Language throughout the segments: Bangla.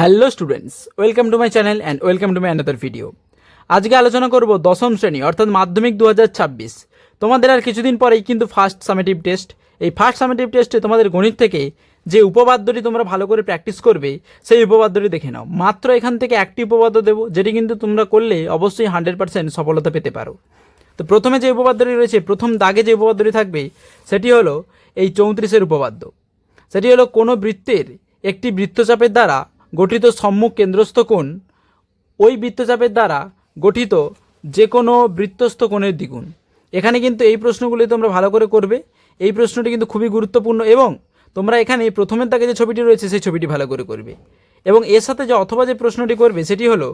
Hello students welcome to my channel and welcome to my another video আজকে আলোচনা করব দশম শ্রেণি, অর্থাৎ মাধ্যমিক দু হাজার ছাব্বিশ। তোমাদের আর কিছুদিন পরেই কিন্তু ফার্স্ট সামেটিভ টেস্ট এই ফার্স্ট সামেটিভ টেস্টে তোমাদের গণিত থেকে যে উপপাদ্যটি তোমরা ভালো করে প্র্যাকটিস করবে, সেই উপপাদ্যটি দেখে নাও। মাত্র এখান থেকে একটি উপপাদ্য দেবো, যেটি কিন্তু তোমরা করলে অবশ্যই হান্ড্রেড পার্সেন্ট সফলতা পেতে পারো। তো প্রথমে যে উপপাদ্যটি রয়েছে, প্রথম দাগে যে উপপাদ্যটি থাকবে, সেটি হলো এই চৌত্রিশের উপপাদ্য। সেটি হলো কোনো বৃত্তের একটি বৃত্তচাপের দ্বারা গঠিত সম্মুখ কেন্দ্রস্থ কোণ ওই বৃত্তচাপের দ্বারা গঠিত যে কোনো বৃত্তস্থ কোণের দ্বিগুণ। এখানে কিন্তু এই প্রশ্নগুলি তোমরা ভালো করে করবে। এই প্রশ্নটি কিন্তু খুবই গুরুত্বপূর্ণ এবং তোমরা এখানে প্রথমের দাগে যে ছবিটি রয়েছে, সেই ছবিটি ভালো করে করবে। এবং এর সাথে যে অথবা যে প্রশ্নটি করবে, সেটি হলো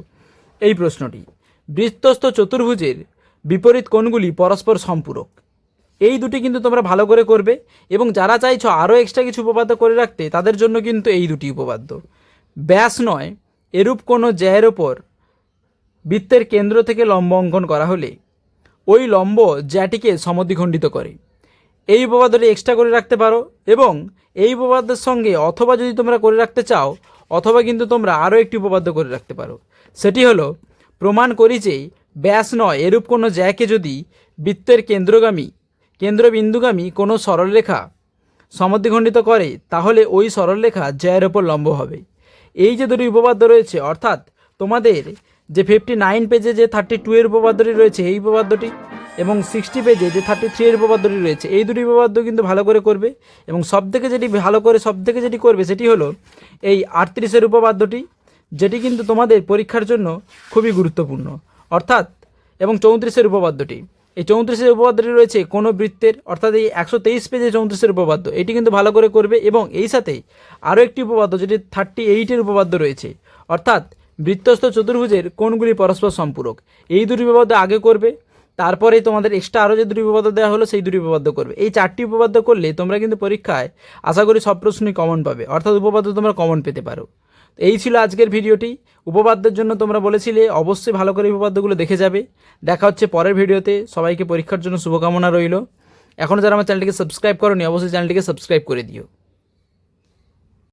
এই প্রশ্নটি। বৃত্তস্থ চতুর্ভুজের বিপরীত কোণগুলি পরস্পর সম্পূরক। এই দুটি কিন্তু তোমরা ভালো করে করবে এবং যারা চাইছো আরও এক্সট্রা কিছু উপপাদ্য করে রাখতে, তাদের জন্য কিন্তু এই দুটি উপপাদ্য। ব্যাস নয়, এরূপ কোনো জ্যায়ের ওপর বৃত্তের কেন্দ্র থেকে লম্ব অঙ্কন করা হলে, ওই লম্ব জ্যাটিকে সমদ্বিখণ্ডিত করে। এই উপপাদ্যটি এক্সট্রা করে রাখতে পারো এবং এই উপপাদ্যের সঙ্গে অথবা যদি তোমরা করে রাখতে চাও, অথবা কিন্তু তোমরা আরও একটি উপপাদ্য করে রাখতে পারো। সেটি হলো, প্রমাণ করি যে ব্যাস নয়, এরূপ কোনো জ্যাকে যদি বৃত্তের কেন্দ্রগামী, কেন্দ্রবিন্দুগামী কোনো সরলরেখা সমদ্বিখণ্ডিত করে, তাহলে ওই সরলরেখা জ্যায়ের ওপর লম্ব হবে। এই যে দুটি উপপাদ্য রয়েছে, অর্থাৎ তোমাদের যে ফিফটি নাইন পেজে যে থার্টি টু এর উপপাদ্যটি রয়েছে, এই উপপাদ্যটি এবং সিক্সটি পেজে যে থার্টি থ্রি এর উপপাদ্যটি রয়েছে, এই দুটি উপপাদ্য কিন্তু ভালো করে করবে এবং সব থেকে যেটি ভালো করে সব থেকে যেটি করবে সেটি হলো এই আটত্রিশের উপপাদ্যটি, যেটি কিন্তু তোমাদের পরীক্ষার জন্য খুবই গুরুত্বপূর্ণ। অর্থাৎ, এবং চৌত্রিশের উপপাদ্যটি। এই চৌত্রিশের উপপাদ্যটি রয়েছে কোনো বৃত্তের, অর্থাৎ এই একশো তেইশ পেজে চৌত্রিশের উপপাদ্য। এটি কিন্তু ভালো করে করবে এবং এই সাথে আরও একটি উপপাদ্য, যেটি থার্টি এইটের উপপাদ্য রয়েছে, অর্থাৎ বৃত্তস্থ চতুর্ভুজের কোনগুলি পরস্পর সম্পূরক। এই দুটি উপপাদ্য আগে করবে, তারপরে তোমাদের এক্সট্রা আরও যে দুটি উপপাদ্য দেওয়া হলো, সেই দুটি উপপাদ্য করবে। এই চারটি উপপাদ্য করলে তোমরা কিন্তু পরীক্ষায়, আশা করি সব প্রশ্নই কমন পাবে, অর্থাৎ উপপাদ্য তোমরা কমন পেতে পারো। এই ছিল আজকের ভিডিওটি। উপপাদ্যের জন্য তোমরা বলেছিলে, অবশ্যই ভালো করে উপপাদ্যগুলো দেখে যাবে। দেখা হচ্ছে পরের ভিডিওতে। সবাইকে পরীক্ষার জন্য শুভকামনা রইল। এখনও যারা আমার চ্যানেলটিকে সাবস্ক্রাইব করনি, অবশ্যই চ্যানেলটিকে সাবস্ক্রাইব করে দিও।